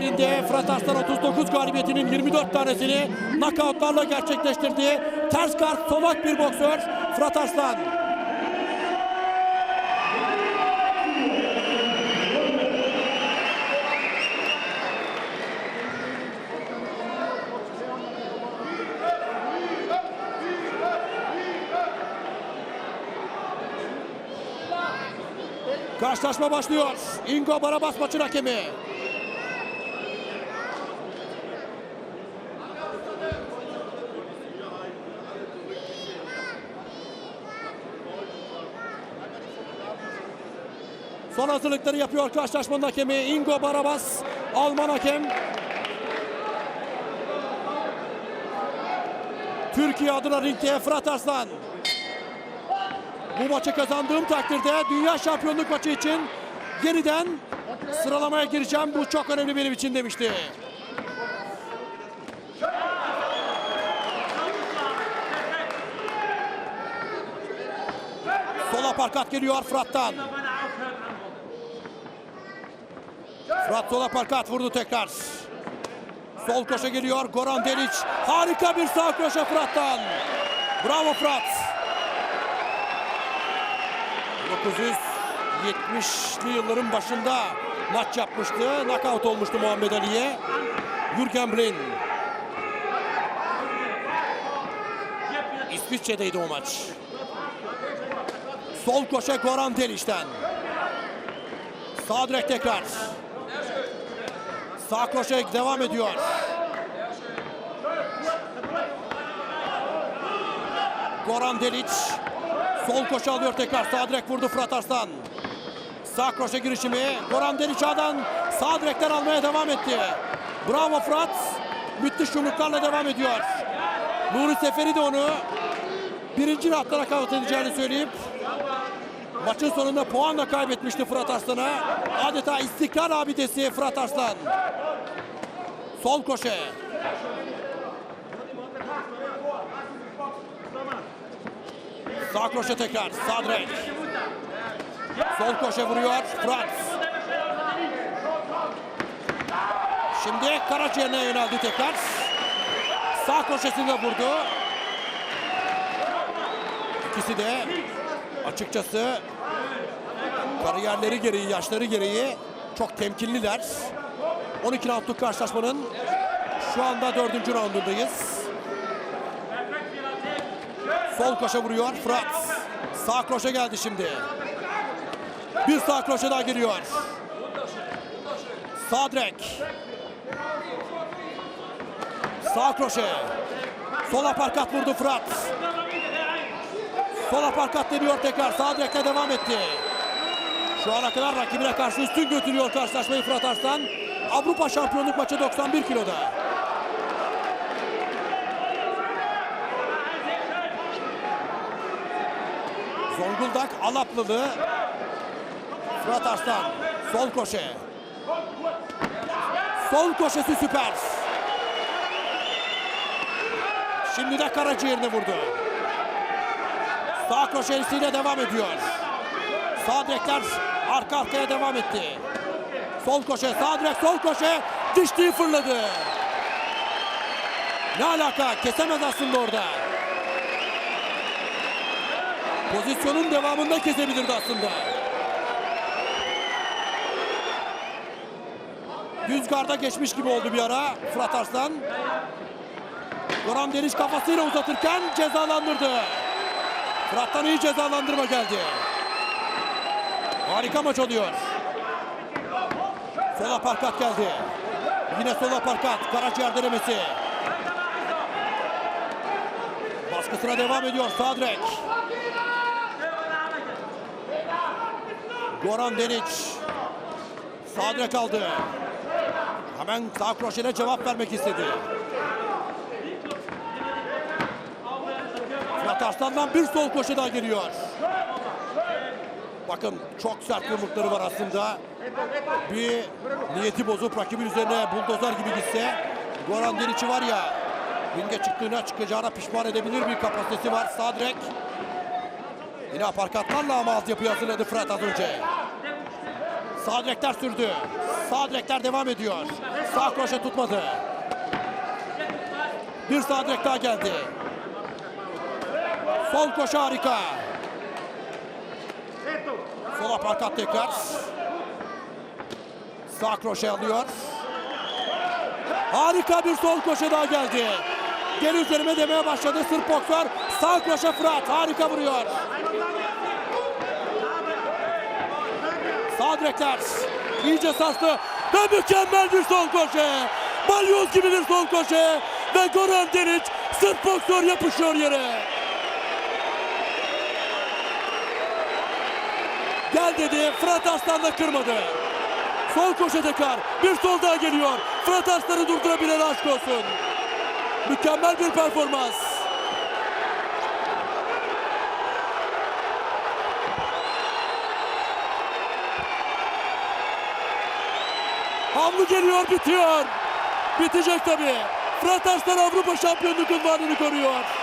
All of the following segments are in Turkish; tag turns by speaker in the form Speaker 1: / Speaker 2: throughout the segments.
Speaker 1: Kariyerinde Fırat Arslan 39 galibiyetinin 24 tanesini knockoutlarla gerçekleştirdi. Ters kart solak bir boksör Fırat. Karşılaşma başlıyor. Ingo Barabas maçın hakemi. Son hazırlıkları yapıyor karşılaşmanın hakemi Ingo Barabas. Alman hakem. Türkiye adına ringde Fırat Arslan. Bu maçı kazandığım takdirde dünya şampiyonluk maçı için yeniden sıralamaya gireceğim. Bu çok önemli benim için demişti. Sol aparkat geliyor Fırat'tan. Fırat sol aparkat vurdu tekrar. Sol koşa geliyor Goran Delic. Harika bir sağ koşa Fırat'tan. Bravo Fırat. 1970'li yılların başında maç yapmıştı. Knockout olmuştu Muhammed Ali'ye. Jürgen Blin. İsviçre'deydi o maç. Sol koşa Goran Delic'ten. Sağ direk tekrar. Sağ koşa devam ediyor. Goran Delic. Sol koşu alıyor tekrar. Sağ direk vurdu Fırat Arslan. Sağ koşu girişimi. Goran Delic ağdan sağ direkten almaya devam etti. Bravo Fırat. Müthiş yumruklarla devam ediyor. Nuri Seferi de onu birinci rahatla nakavt edeceğini söyleyip maçın sonunda puanla kaybetmişti Fırat Arslan'a. Adeta istikrar abidesi Fırat Arslan. Sol koşu. Sağ kroşe tekrar. Sağ direk. Sol koşe vuruyor. Fırat. Şimdi Karaciğer'ine yöneldi tekrar. Sağ koşesinde vurdu. İkisi de açıkçası kariyerleri gereği, yaşları gereği çok temkinliler. 12 roundluk karşılaşmanın şu anda dördüncü roundundayız. Sol koşa vuruyor Fırat. Sağ koşa geldi şimdi. Bir sağ koşa daha giriyor. Sağ direk. Sağ kroşe. Sol aparkat vurdu Fırat. Sol aparkat deniyor tekrar. Sağ direkte devam etti. Şu ana kadar rakibine karşı üstün götürüyor karşılaşmayı Fırat Arslan. Avrupa şampiyonluk maçı 91 kiloda. Zonguldak Alaplılı Fırat Arslan sol koşe. Sol koşesi süper. Şimdi de karaciğerine vurdu. Sağ koşesiyle devam ediyor sağ direkler arka arkaya devam etti sol koşe sağ direk sol koşe dişliği fırladı ne alaka kesemez aslında orada Pozisyonun devamında kesebilirdi aslında. Düz garda geçmiş gibi oldu bir ara Fırat Arslan. Goran Deniz kafasıyla uzatırken cezalandırdı. Fırat'tan iyi cezalandırma geldi. Harika maç oluyor. Sola parkat geldi. Yine sola parkat. Karaciğer denemesi. Baskısına devam ediyor sağ direk. Goran Denic. Sağ direk aldı. Hemen sağ kroşene cevap vermek istedi. Fırat Arslan'dan bir sol koşu daha geliyor. Bakın çok sert yumrukları var aslında. Bir niyeti bozup rakibin üzerine buldozer gibi gitse Goran Denic'i var ya ringe çıktığına çıkacağına pişman edebilir bir kapasitesi var. Sağ direk. Yine aparkatlarla ama altyapıyı hazırladı Fırat az önce. Sağ direkler sürdü. Sağ direkler devam ediyor. Sağ kroşe tutmadı. Bir sağ direk daha geldi. Sol koşu harika. Sol aparkat tekrar. Sağ kroşe alıyor. Harika bir sol koşu daha geldi. Gel üzerime demeye başladı Sırp boksör. Sağ kroşe Fırat harika vuruyor. Sağ direkler iyice sarstı ve mükemmel bir sol koşu. Balyoz gibi bir sol koşu ve Goran Denic Sırp boksör yapışıyor yere. Gel dedi Fırat Arslan da kırmadı. Sol koşu tekrar bir sol daha geliyor. Fırat Arslan'ı durdurabilen aşk olsun. Mükemmel bir performans. Havlu geliyor bitiyor. Bitecek tabii. Fırat Arslan Avrupa şampiyonluk unvanını koruyor.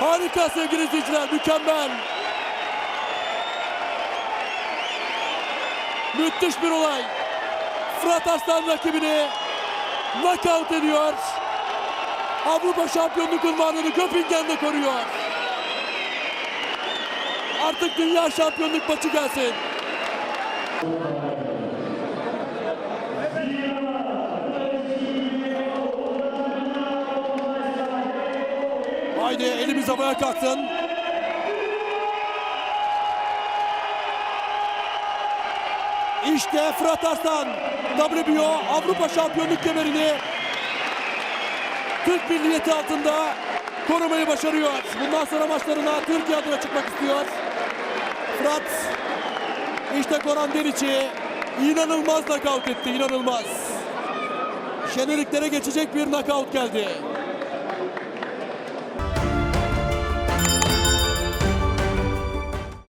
Speaker 1: Harika sevgili izleyiciler mükemmel. Müthiş bir olay. Fırat Arslan rakibini knockout ediyor. Avrupa şampiyonluk unvanını Göpingen'de koruyor. Artık dünya şampiyonluk maçı gelsin. Haydi elimiz havaya kalksın. İşte Fırat Arslan WBO Avrupa Şampiyonluk kemerini Türk milliyeti altında korumayı başarıyor. Bundan sonra maçlarına Türkiye adına çıkmak istiyor. Fırat işte Goran Delic'i inanılmaz nakavt etti, inanılmaz. Jeneriklere geçecek bir nakavt geldi.